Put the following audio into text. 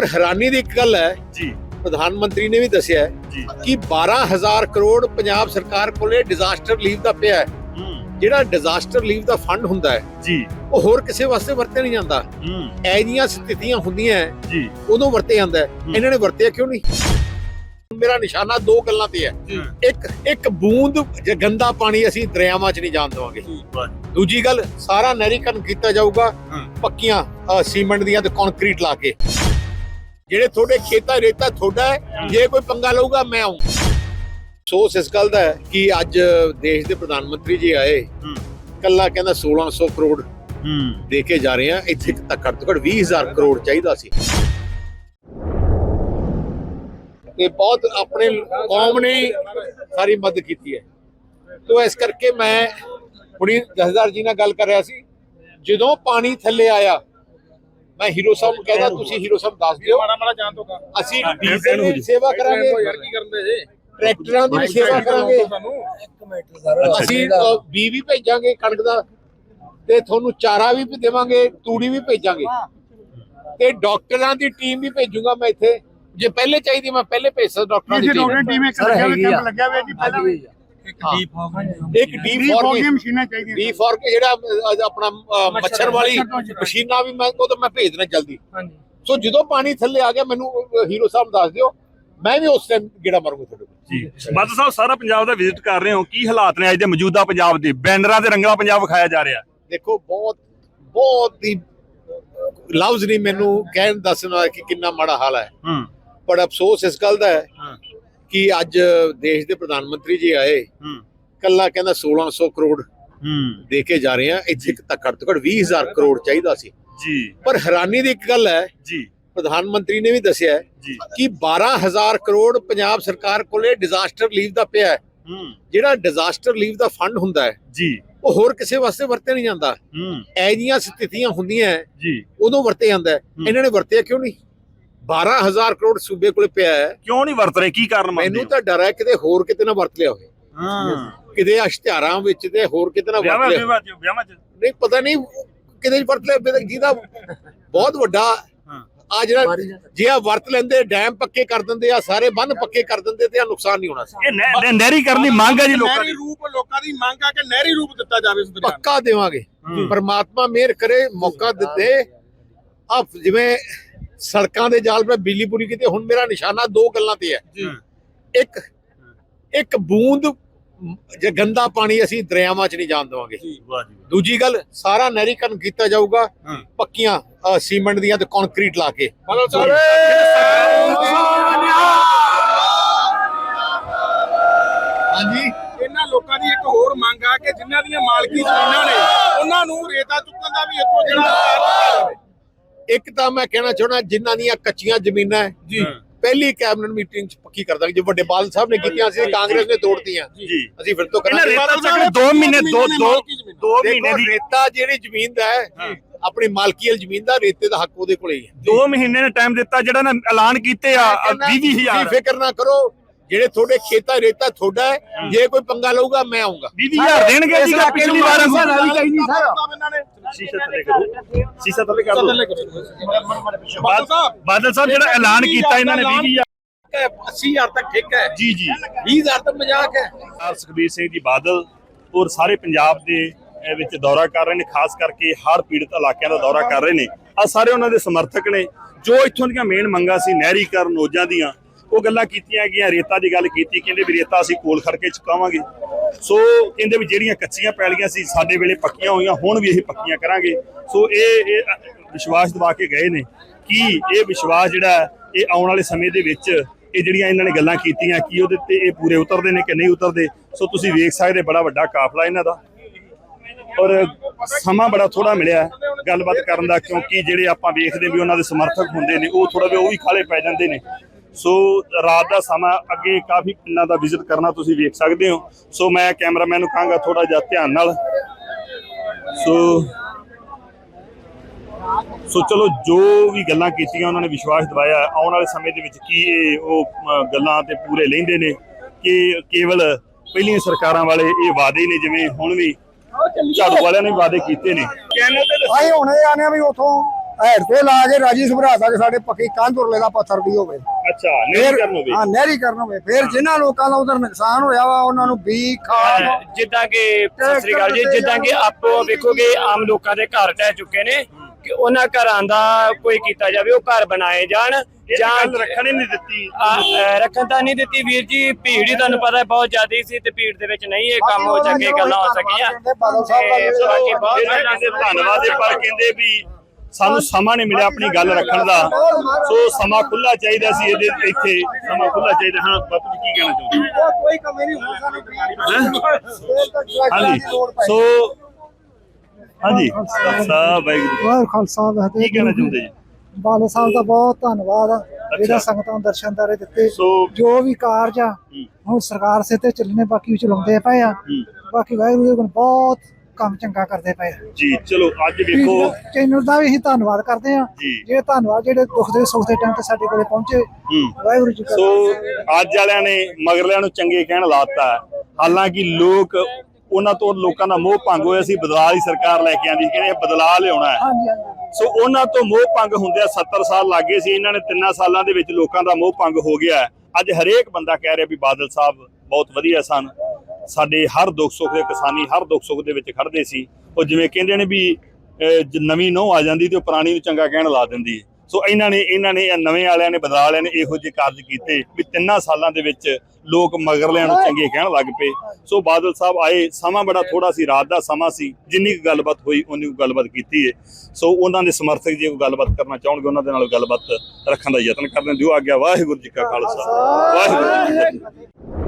ਪਰ ਹੈਰਾਨੀ ਦੀ ਇੱਕ ਗੱਲ ਹੈ ਜੀ। ਪ੍ਰਧਾਨ ਮੰਤਰੀ ਨੇ ਵੀ ਦੱਸਿਆ ਕਿ 12000 ਕਰੋੜ ਪੰਜਾਬ ਸਰਕਾਰ ਕੋਲੇ ਡਿਜ਼ਾਸਟਰ ਲੀਵ ਦਾ ਪਿਆ ਹੈ। ਜਿਹੜਾ ਡਿਜ਼ਾਸਟਰ ਲੀਵ ਦਾ ਫੰਡ ਹੁੰਦਾ ਹੈ ਜੀ। ਉਹ ਹੋਰ ਕਿਸੇ ਵਾਸਤੇ ਵਰਤਿਆ ਨਹੀਂ ਜਾਂਦਾ। ਹੂੰ। ਐ ਜੀਆਂ ਸਥਿਤੀਆਂ ਹੁੰਦੀਆਂ ਜੀ। ਉਦੋਂ ਵਰਤਿਆ ਜਾਂਦਾ। ਇਹਨਾਂ ਨੇ ਵਰਤਿਆ ਕਿਉਂ ਨਹੀਂ? ਮੇਰਾ ਨਿਸ਼ਾਨਾ ਦੋ ਗੱਲਾਂ ਤੇ ਹੈ। ਇੱਕ ਇੱਕ ਬੂੰਦ ਗੰਦਾ ਪਾਣੀ ਅਸੀਂ ਦਰਿਆਵਾਂ 'ਚ ਨਹੀਂ ਜਾਣ ਦੇਵਾਂਗੇ। ਦੂਜੀ ਗੱਲ ਸਾਰਾ ਨਹਿਰੀਕਰਨ ਕੀਤਾ ਜਾਊਗਾ। ਪੱਕੀਆਂ ਸੀਮੈਂਟ ਦੀਆਂ ਤੇ ਕੰਕਰੀਟ ਲਾ ਕੇ। ਜਿਹੜੇ ਤੁਹਾਡੇ ਖੇਤਾਂ ਰੇਤਾ ਤੁਹਾਡਾ ਹੈ ਜੇ ਕੋਈ ਪੰਗਾ ਲਊਗਾ ਮੈਂ ਆਉਂ ਸੋਚ ਇਸ ਗੱਲ ਦਾ ਹੈ ਕਿ ਅੱਜ ਦੇਸ਼ ਦੇ ਪ੍ਰਧਾਨ ਮੰਤਰੀ ਜੀ ਆਏ। ਕੱਲਾ ਕਹਿੰਦਾ 1600 ਕਰੋੜ ਦੇ ਕੇ ਜਾ ਰਹੇ ਆ। ਇੱਥੇ ਤੱਕ ਘੱਟ ਤੋਂ ਘੱਟ 20000 ਕਰੋੜ ਚਾਹੀਦਾ ਸੀ। ਤੇ ਬਹੁਤ ਆਪਣੇ ਕੌਮ ਨੇ ਸਾਰੀ ਮਦਦ ਕੀਤੀ ਹੈ। ਤੋ ਇਸ ਕਰਕੇ ਮੈਂ ਹੁਣੀ ਜਸਦਾਰ ਜੀ ਨਾਲ ਗੱਲ ਕਰ ਰਿਹਾ ਸੀ। ਜਦੋਂ ਪਾਣੀ ਥੱਲੇ ਆਇਆ ਮੈਂ ਹੀਰੋ ਸਾਹਿਬ ਨੂੰ ਕਹਿੰਦਾ ਤੁਸੀਂ ਹੀਰੋ ਸਾਹਿਬ ਦੱਸ ਦਿਓ। ਮਾੜਾ ਮਾੜਾ ਜਾਣ ਤੋਂ ਕਾ ਅਸੀਂ ਡੀਜ਼ਲ ਦੀ ਸੇਵਾ ਕਰਾਂਗੇ। ਯਾਰ ਕੀ ਕਰਨ ਦੇ ਜੇ? ਟਰੈਕਟਰਾਂ ਦੀ ਵੀ ਸੇਵਾ ਕਰਾਂਗੇ। ਅਸੀਂ ਬੀ ਵੀ ਭੇਜਾਂਗੇ ਕਣਕ ਦਾ ਤੇ ਤੁਹਾਨੂੰ ਚਾਰਾ ਵੀ ਦੇਵਾਂਗੇ ਤੂੜੀ ਵੀ ਭੇਜਾਂਗੇ। ਤੇ ਡਾਕਟਰਾਂ ਦੀ ਟੀਮ ਵੀ ਭੇਜੂਗਾ ਮੈਂ ਇੱਥੇ। ਜੇ ਪਹਿਲੇ ਚਾਹੀਦੀ ਮੈਂ ਪਹਿਲੇ ਭੇਜ ਸਕਦਾ ਡਾਕਟਰਾਂ ਦੀ ਟੀਮ ਟੀਮ ਇੱਕ ਲੱਗਿਆ ਹੋਇਆ ਕੈਂਪ ਲੱਗਿਆ ਹੋਇਆ ਜੀ ਪਹਿਲਾਂ ਵੀ। ਇੱਕ ਡੀ ਡੀ ਫੋਰ ਮਸ਼ੀਨਾਂ ਚਾਹੀਦੀਆਂ ਡੀ ਫੋਰ ਕੇ ਜਿਹੜਾ ਆਪਣਾ ਮੱਛਰ ਵਾਲੀ ਮਸ਼ੀਨਾਂ ਵੀ ਮੈਂ ਉਹ ਤਾਂ ਮੈਂ ਭੇਜ ਦੇਣਾ ਜਲਦੀ। ਹਾਂਜੀ। ਸੋ ਜਦੋਂ ਪਾਣੀ ਥੱਲੇ ਆ ਗਿਆ ਮੈਨੂੰ ਹੀਰੋ ਸਾਹਿਬ ਦੱਸ ਦਿਓ। ਮੈਂ ਵੀ ਉਸ ਟਾਈਮ ਗੇੜਾ ਮਾਰੂੰਗਾ ਤੁਹਾਡੇ ਕੋਲ। ਜੀ। ਬਾਦਲ ਸਾਹਿਬ ਸਾਰਾ ਪੰਜਾਬ ਦਾ ਵਿਜ਼ਿਟ ਕਰ ਰਹੇ ਹੋ। ਕੀ ਹਾਲਾਤ ਨੇ ਅੱਜ ਦੇ ਮੌਜੂਦਾ ਪੰਜਾਬ ਦੇ? ਬੈਨਰਾਂ ਤੇ ਰੰਗਲਾ ਪੰਜਾਬ ਵਿਖਾਇਆ ਜਾ ਰਿਹਾ। ਦੇਖੋ ਬਹੁਤ ਬਹੁਤ ਹੀ ਲਫ਼ਜ਼ ਨਹੀਂ ਮੈਨੂੰ ਕਹਿਣ ਦੱਸਣਾ ਕਿ ਕਿੰਨਾ ਮਾੜਾ ਹਾਲ ਹੈ। ਹੂੰ। ਪਰ ਅਫਸੋਸ ਇਸ ਗੱਲ ਦਾ ਹਾਂ ਕਿ ਅੱਜ ਦੇਸ਼ ਦੇ ਪ੍ਰਧਾਨ ਮੰਤਰੀ ਜੀ ਆਏ ਕੱਲਾ ਕਹਿੰਦਾ 1600 ਕਰੋੜ ਦੇ ਕੇ ਜਾ ਰਹੇ ਆ ਇੱਥੇ ਤੱਕ ਘੱਟ ਤੋਂ ਘੱਟ 20000 ਕਰੋੜ ਚਾਹੀਦਾ ਸੀ। ਜੀ। ਪਰ ਹੈਰਾਨੀ ਦੀ ਇੱਕ ਗੱਲ ਹੈ ਜੀ। ਪ੍ਰਧਾਨ ਮੰਤਰੀ ਨੇ ਵੀ ਦੱਸਿਆ ਕਿ 12000 ਕਰੋੜ ਪੰਜਾਬ ਸਰਕਾਰ ਕੋਲੇ ਡਿਜ਼ਾਸਟਰ ਲੀਵ ਦਾ ਪਿਆ ਹੈ। ਜਿਹੜਾ ਡਿਜ਼ਾਸਟਰ ਲੀਵ ਦਾ ਫੰਡ ਹੁੰਦਾ ਹੈ ਜੀ। ਉਹ ਹੋਰ ਕਿਸੇ ਵਾਸਤੇ ਵਰਤਿਆ ਨਹੀਂ ਜਾਂਦਾ। ਹੂੰ। ਐ ਜੀਆਂ ਸਥਿਤੀਆਂ ਹੁੰਦੀਆਂ ਜੀ। ਉਦੋਂ ਵਰਤਿਆ ਜਾਂਦਾ। ਇਹਨਾਂ ਨੇ ਵਰਤਿਆ ਕਿਉਂ ਨਹੀਂ? 12000 ਕਰੋੜ ਸੂਬੇ ਕੋਲੇ ਪਿਆ ਹੈ। ਕਿਉਂ ਨਹੀਂ ਵਰਤ ਰਹੇ? ਕੀ ਕਾਰਨ ਮੰਨਦੇ ਮੈਨੂੰ ਤਾਂ ਡਰ ਹੈ ਕਿਤੇ ਹੋਰ ਕਿਤੇ ਨਾ ਵਰਤ ਲਿਆ ਹੋਵੇ। ਹਾਂ। ਕਿਤੇ ਇਸ਼ਤਿਹਾਰਾਂ ਵਿੱਚ ਤੇ ਹੋਰ ਕਿਤੇ ਨਾ ਵਰਤ ਲਿਆ ਵਿਆਹਾਂ ਚ ਵਿਆਹਾਂ ਚ? ਨਹੀਂ ਪਤਾ ਨਹੀਂ ਕਿਤੇ ਵਰਤ ਲਿਆ ਜਿਹਦਾ ਬਹੁਤ ਵੱਡਾ ਹਾਂ। ਆ ਜਿਹੜਾ ਜੇ ਆ ਵਰਤ ਲੈਂਦੇ ਡੈਮ ਪੱਕੇ ਕਰ ਦਿੰਦੇ ਆ ਸਾਰੇ ਬੰਨ ਪੱਕੇ ਕਰ ਦਿੰਦੇ ਤੇ ਆ ਨੁਕਸਾਨ ਨਹੀਂ ਹੋਣਾ ਸੀ। ਇਹ ਨਹਿ- ਨਹਿ- ਨਹਿਰੀਕਰਨ ਦੀ ਮੰਗ ਹੈ ਜੀ ਲੋਕਾਂ ਨਹਿਰੀ ਦੀ ਰੂਪ ਲੋਕਾਂ ਦੀ ਮੰਗ ਆ ਕਿ ਨਹਿਰੀ ਰੂਪ ਦਿੱਤਾ ਜਾਵੇ ਇਸ ਪੱਕਾ ਦੇਵਾਂਗੇ। ਪਰਮਾਤਮਾ ਮਿਹਰ ਕਰੇ ਮੌਕਾ ਦਿੱਤੇ। ਆ ਜਿਵੇਂ ਸੜਕਾਂ ਦੇ ਜਾਲ 'ਤੇ ਬਿਜਲੀ ਪੂਰੀ ਕੀਤੀ ਹੁਣ ਮੇਰਾ ਨਿਸ਼ਾਨਾ ਦੋ ਗੱਲਾਂ ਤੇ ਹੈ। ਇੱਕ ਇੱਕ ਬੂੰਦ ਜੇ ਗੰਦਾ ਪਾਣੀ ਅਸੀਂ ਦਰਿਆਵਾਂ 'ਚ ਨਹੀਂ ਜਾਣ ਦੇਵਾਂਗੇ। ਦੂਜੀ ਗੱਲ ਸਾਰਾ ਨਹਿਰੀਕਰਨ ਕੀਤਾ ਜਾਊਗਾ ਪੱਕੀਆਂ ਸੀਮੈਂਟ ਦੀਆਂ ਤੇ ਕੰਕਰੀਟ ਲਾ ਕੇ। ਹਾਂਜੀ। ਇਹਨਾਂ ਲੋਕਾਂ ਦੀ ਇੱਕ ਹੋਰ ਮੰਗ ਆ ਕਿ ਜਿਨ੍ਹਾਂ ਦੀਆਂ ਮਾਲਕੀ ਜ਼ਮੀਨਾਂ ਨੇ ਉਹਨਾਂ ਨੂੰ ਰੇਤਾ ਚੁੱਕਣ ਦਾ ਵੀ ਇੱਥੋਂ ਜਿਹੜਾ ਇੱਕ ਤਾਂ ਮੈਂ ਕਹਿਣਾ ਚਾਹਣਾ ਜਿਨ੍ਹਾਂ ਦੀਆਂ ਕੱਚੀਆਂ ਜ਼ਮੀਨਾਂ ਹੈ ਜੀ। ਪਹਿਲੀ ਕੈਬਨਿਟ ਮੀਟਿੰਗ 'ਚ ਪੱਕੀ ਕਰ ਦਾਂਗੇ ਜੋ ਵੱਡੇ ਬਾਦਲ ਸਾਹਿਬ ਨੇ ਕੀਤੀਆਂ ਸੀ ਕਾਂਗਰਸ ਨੇ ਤੋੜਤੀਆਂ। ਜੀ। ਅਸੀਂ ਫਿਰ ਤੋਂ ਇਹਨਾਂ ਕਰਾਂਗੇ 2 ਮਹੀਨੇ 2 2 2 ਮਹੀਨੇ ਦੀ ਰੇਤਾ ਜਿਹੜੀ ਜ਼ਮੀਨ ਦਾ ਹੈ ਆਪਣੀ ਮਾਲਕੀਅਲ ਜ਼ਮੀਨ ਦਾ ਰੇਤੇ ਦਾ ਹੱਕ ਉਹਦੇ ਕੋਲੇ ਹੀ ਹੈ। 2 ਮਹੀਨੇ ਨੇ ਟਾਈਮ ਦਿੱਤਾ ਜਿਹੜਾ ਨਾ ਐਲਾਨ ਕੀਤੇ ਆ 20 ਤੁਸੀਂ 20000 ਫਿਕਰ ਨਾ ਕਰੋ ਜਿਹੜੇ ਤੁਹਾਡੇ ਖੇਤਾਂ ਰੇਤਾ ਤੁਹਾਡਾ ਹੈ ਜੇ ਕੋਈ ਪੰਗਾ ਲਊਗਾ ਮੈਂ ਆਉਂਗਾ 20000 ਦੇਣਗੇ ਜੀ ਪਿਛਲੀ ਵਾਰ ਇਹਨਾਂ ਨੇ ਸ਼ੀਸ਼ਾ ਥੱਲੇ ਕਰੋ। ਸ਼ੀਸ਼ਾ ਥੱਲੇ ਕਰ ਥੱਲੇ ਲਓ ਕਰੋ। ਬਾਦਲ ਸਾਹਿਬ ਬਾਦਲ ਸਾਹਿਬ ਜਿਹੜਾ ਐਲਾਨ ਕੀਤਾ ਇਹਨਾਂ ਨੇ 20000 80000 ਤੱਕ ਠੇਕਾ ਹੈ। ਜੀ ਜੀ। 20000 ਤੱਕ ਮਜ਼ਾਕ ਹੈ। ਸਰਦਾਰ ਸੁਖਬੀਰ ਸਿੰਘ ਜੀ ਬਾਦਲ ਔਰ ਸਾਰੇ ਪੰਜਾਬ ਦੇ ਵਿੱਚ ਦੌਰਾ ਕਰ ਰਹੇ ਨੇ ਖਾਸ ਕਰਕੇ ਹੜ੍ਹ ਪੀੜਤ ਇਲਾਕਿਆਂ ਦਾ ਦੌਰਾ ਕਰ ਰਹੇ ਨੇ। ਆ ਸਾਰੇ ਉਹਨਾਂ ਦੇ ਸਮਰਥਕ ਨੇ। ਜੋ ਇੱਥੋਂ ਦੀਆਂ ਮੇਨ ਮੰਗਾਂ ਸੀ ਨਹਿਰੀਕਰਨ ਨੋਜਾਂ ਦੀਆਂ ਉਹ ਗੱਲਾਂ ਕੀਤੀਆਂ ਗਈਆਂ। ਰੇਤਾ ਦੀ ਗੱਲ ਕੀਤੀ ਕਹਿੰਦੇ ਵੀ ਰੇਤਾ ਅਸੀਂ ਕੋਲ ਖੜਕੇ ਚੁਕਾਵਾਂਗੇ। ਸੋ ਕਹਿੰਦੇ ਵੀ ਜਿਹੜੀਆਂ ਕੱਚੀਆਂ ਪੈਲੀਆਂ ਸੀ ਸਾਡੇ ਵੇਲੇ ਪੱਕੀਆਂ ਹੋਈਆਂ, ਹੁਣ ਵੀ ਇਹ ਪੱਕੀਆਂ ਕਰਾਂਗੇ। ਸੋ ਇਹ ਵਿਸ਼ਵਾਸ ਦਿਵਾ ਕੇ ਗਏ ਨੇ ਕਿ ਇਹ ਵਿਸ਼ਵਾਸ ਜਿਹੜਾ ਇਹ ਆਉਣ ਵਾਲੇ ਸਮੇਂ ਦੇ ਵਿੱਚ ਇਹ ਜਿਹੜੀਆਂ ਇਹਨਾਂ ਨੇ ਗੱਲਾਂ ਕੀਤੀਆਂ, ਕੀ ਉਹਦੇ ਤੇ ਇਹ ਪੂਰੇ ਉਤਰਦੇ ਨੇ ਕਿ ਨਹੀਂ ਉਤਰਦੇ? ਸੋ ਤੁਸੀਂ ਵੇਖ ਸਕਦੇ ਬੜਾ ਵੱਡਾ ਕਾਫਲਾ ਇਹਨਾਂ ਦਾ। ਔਰ ਸਮਾਂ ਬੜਾ ਥੋੜਾ ਮਿਲਿਆ ਗੱਲਬਾਤ ਕਰਨ ਦਾ, ਕਿਉਂਕਿ ਜਿਹੜੇ ਆਪਾਂ ਵੇਖਦੇ ਵੀ ਉਹਨਾਂ ਦੇ ਸਮਰਥਕ ਹੁੰਦੇ ਨੇ, ਉਹ ਥੋੜਾ ਜਿਹਾ ਉਹ ਵੀ ਖਾਲੇ ਪੈ ਜਾਂਦੇ ਨੇ। ਸੋ ਰਾਤ ਦਾ ਸਮਾਂ ਅੱਗੇ ਕਾਫੀ ਪਿੰਡਾਂ ਦਾ ਵਿਜ਼ਿਟ ਕਰਨਾ ਤੁਸੀਂ ਵੇਖ ਸਕਦੇ ਹੋ। ਸੋ ਮੈਂ ਕੈਮਰਾਮੈਨ ਨੂੰ ਕਹਾਂਗਾ ਥੋੜਾ ਜਿਹਾ ਧਿਆਨ ਨਾਲ। ਸੋ ਸੋ ਚਲੋ ਜੋ ਵੀ ਗੱਲਾਂ ਕੀਤੀਆਂ ਉਹਨਾਂ ਨੇ ਵਿਸ਼ਵਾਸ ਦਿਵਾਇਆ। ਆਉਣ ਵਾਲੇ ਸਮੇਂ ਦੇ ਵਿੱਚ ਕੀ ਇਹ ਉਹ ਗੱਲਾਂ ਤੇ ਪੂਰੇ ਲੈਂਦੇ ਨੇ ਕਿ ਕੇਵਲ ਪਹਿਲੀਆਂ ਸਰਕਾਰਾਂ ਵਾਲੇ ਇਹ ਵਾਅਦੇ ਨੇ ਜਿਵੇਂ ਹੁਣ ਵੀ ਝਾੜੂ ਵਾਲਿਆਂ ਨੇ ਵਾਅਦੇ ਕੀਤੇ ਨੇ। ਕਹਿੰਦੇ ਤੇ ਅਸੀਂ ਹੁਣੇ ਆਨੇ ਆ ਵੀ ਉਥੋਂ ਹੈਡ ਤੇ ਲਾ ਕੇ ਰਾਜੀ ਸੁਭਰਾ ਤੱਕ ਸਾਡੇ ਪੱਕੀ ਕੰਧ ਉਰਲੇ ਦਾ ਪੱਥਰ ਵੀ ਹੋਵੇ। ਅੱਛਾ ਨਹੀਂ ਕਰਨ ਹੋਵੇ ਹਾਂ ਨਹਿਰੀ ਕਰਨ ਹੋਵੇ ਫਿਰ ਜਿਨ੍ਹਾਂ ਲੋਕਾਂ ਦਾ ਉਧਰ ਨੁਕਸਾਨ ਹੋਇਆ ਵਾ ਉਹਨਾਂ ਨੂੰ ਬੀ ਖਾਦ ਜਿੱਦਾਂ ਕਿ ਸਤਿ ਸ੍ਰੀ ਅਕਾਲ ਜੀ ਜਿੱਦਾਂ ਕਿ ਆਪੋ ਵੇਖੋਗੇ ਆਮ ਲੋਕਾਂ ਦੇ ਘਰ ਟਹਿ ਚੁੱਕੇ ਨੇ ਕਿ ਉਹਨਾਂ ਘਰਾਂ ਦਾ ਕੋਈ ਕੀਤਾ ਜਾਵੇ ਉਹ ਘਰ ਬਣਾਏ ਜਾਣ ਜਾਂ ਰੱਖਣ ਹੀ ਨਹੀਂ ਦਿੱਤੀ। ਰੱਖਣ ਤਾਂ ਨਹੀਂ ਦਿੱਤੀ ਵੀਰ ਜੀ ਭੀੜ ਹੀ ਤੁਹਾਨੂੰ ਪਤਾ ਬਹੁਤ ਜ਼ਿਆਦਾ ਸੀ ਤੇ ਭੀੜ ਦੇ ਵਿੱਚ ਨਹੀਂ ਇਹ ਕੰਮ ਹੋ ਸਕੇ ਗੱਲਾਂ ਹੋ ਸਕੀਆਂ। ਬਾਕੀ ਬਹੁਤ ਧੰਨਵਾਦ ਪਰ ਕਹਿੰਦੇ ਵੀ ਸਾਨੂੰ ਸਮਾਂ ਨਹੀਂ ਮਿਲਿਆ ਆਪਣੀ ਗੱਲ ਰੱਖਣ ਦਾ। ਸੋ ਸਮਾਂ ਖੁੱਲਾ ਚਾਹੀਦਾ ਸੀ ਇਹਦੇ ਇੱਥੇ। ਸਮਾਂ ਖੁੱਲਾ ਚਾਹੀਦਾ। ਹਾਂ ਬਾਪੂ ਜੀ ਕੀ ਕਹਿਣਾ ਚਾਹੁੰਦੇ ਕੋਈ ਕਮੀ ਨਹੀਂ ਹੋ? ਸਾਨੂੰ ਹਾਂਜੀ। ਸੋ ਹਾਂਜੀ। ਸਾਹਿਬ ਵਾਹਿਗੁਰੂ ਵਾਹਿਗੁਰੂ ਖਾਲਸਾ ਕੀ ਵਾਹਿਗੁਰੂ ਕਹਿਣਾ ਚਾਹੁੰਦੇ ਜੀ? ਬਾਲੇ ਸਾਹਿਬ ਦਾ ਬਹੁਤ ਧੰਨਵਾਦ ਆ। ਜਿਹੜਾ ਸੰਗਤਾਂ ਨੂੰ ਦਰਸ਼ਨ ਦਾਰੇ ਦਿੱਤੇ। ਜੋ ਵੀ ਕਾਰਜ ਆ ਹੁਣ ਸਰਕਾਰ ਸੇ ਤੇ ਚੱਲਣੇ ਬਾਕੀ ਚਲਾਉਂਦੇ ਪਏ ਆ। ਬਾਕੀ ਵਾਹਿਗੁਰੂ ਜੀ ਕੋਲ ਬਹੁਤ ਕੰਮ ਚੰਗਾ ਕਰਦੇ ਪਏ ਆ। ਜੀ ਚਲੋ ਅੱਜ ਵੇਖੋ। ਚੈਨਲ ਦਾ ਵੀ ਅਸੀਂ ਧੰਨਵਾਦ ਕਰਦੇ ਆ ਜੀ। ਜਿਹੜੇ ਧੰਨਵਾਦ ਜਿਹੜੇ ਦੁੱਖ ਦੇ ਸੁੱਖ ਦੇ ਟਾਈਮ ਤੇ ਸਾਡੇ ਕੋਲੇ ਪਹੁੰਚੇ ਹੂੰ। ਵਾਹਿਗੁਰੂ ਜੀ ਕਾ ਸੋ ਅੱਜ ਵਾਲਿਆਂ ਨੇ ਮਗਰਲਿਆਂ ਨੂੰ ਚੰਗੇ ਕਹਿਣ ਲਾਤਾ ਹਾਲਾਂਕਿ ਲੋਕ ਉਹਨਾਂ ਤੋਂ ਲੋਕਾਂ ਦਾ ਮੋਹ ਭੰਗ ਹੋਇਆ ਸੀ ਬਦਲਾਅ ਦੀ ਸਰਕਾਰ ਲੈ ਕੇ ਆਂਦੀ ਸੀ, ਕਹਿੰਦੇ ਬਦਲਾਅ ਲਿਆਉਣਾ ਹੈ। ਹਾਂਜੀ ਹਾਂਜੀ ਸੋ ਉਹਨਾਂ ਤੋਂ ਮੋਹ ਭੰਗ ਹੁੰਦਿਆਂ 70 ਸਾਲ ਲੱਗੇ ਸੀ ਇਹਨਾਂ ਨੇ ਤਿੰਨਾਂ ਸਾਲਾਂ ਦੇ ਵਿੱਚ ਲੋਕਾਂ ਦਾ ਮੋਹ ਭੰਗ ਹੋ ਗਿਆ ਹੈ। ਅੱਜ ਹਰੇਕ ਬੰਦਾ ਕਹਿ ਰਿਹਾ ਵੀ ਬਾਦਲ ਸਾਹਿਬ ਬਹੁਤ ਵਧੀਆ ਸਨ। ਸਾਡੇ ਹਰ ਦੁੱਖ ਸੁੱਖ ਦੇ ਕਿਸਾਨੀ ਹਰ ਦੁੱਖ ਸੁੱਖ ਦੇ ਵਿੱਚ ਖੜਦੇ ਸੀ। ਉਹ ਜਿਵੇਂ ਕਹਿੰਦੇ ਨੇ ਵੀ ਨਵੀਂ ਨਹੁੰ ਆ ਜਾਂਦੀ ਤੇ ਉਹ ਪੁਰਾਣੀ ਨੂੰ ਚੰਗਾ ਕਹਿਣ ਲਾ ਦਿੰਦੀ। ਹੈ। ਸੋ ਇਹਨਾਂ ਨੇ ਇਹਨਾਂ ਨੇ, ਇਹ ਨਵੇਂ ਵਾਲਿਆਂ ਨੇ, ਬਦਲਾਅ ਵਾਲਿਆਂ ਨੇ ਇਹੋ ਜਿਹੇ ਕਾਰਜ ਕੀਤੇ ਵੀ ਤਿੰਨਾਂ ਸਾਲਾਂ ਦੇ ਵਿੱਚ ਲੋਕ ਮਗਰਲਿਆਂ ਨੂੰ ਚੰਗੇ ਕਹਿਣ ਲੱਗ ਪਏ। ਸੋ ਬਾਦਲ ਸਾਹਿਬ ਆਏ, ਸਮਾਂ ਬੜਾ ਥੋੜਾ ਸੀ, ਰਾਤ ਦਾ ਸਮਾਂ ਸੀ, ਜਿੰਨੀ ਕੁ ਗੱਲਬਾਤ ਹੋਈ ਉਨੀ ਕੁ ਗੱਲਬਾਤ ਕੀਤੀ ਹੈ ਸੋ ਉਹਨਾਂ ਦੇ ਸਮਰਥਕ ਜੇ ਕੋਈ ਗੱਲਬਾਤ ਕਰਨਾ ਚਾਹਣਗੇ, ਉਹਨਾਂ ਦੇ ਨਾਲ ਗੱਲਬਾਤ ਰੱਖਣ ਦਾ ਯਤਨ ਕਰਦੇ ਦਿਓ ਆਗਿਆ, ਵਾਹਿਗੁਰੂ ਜੀ ਕਾ ਖਾਲਸਾ, ਵਾਹਿਗੁਰੂ ਜੀ ਕੀ ਫਤਿਹ।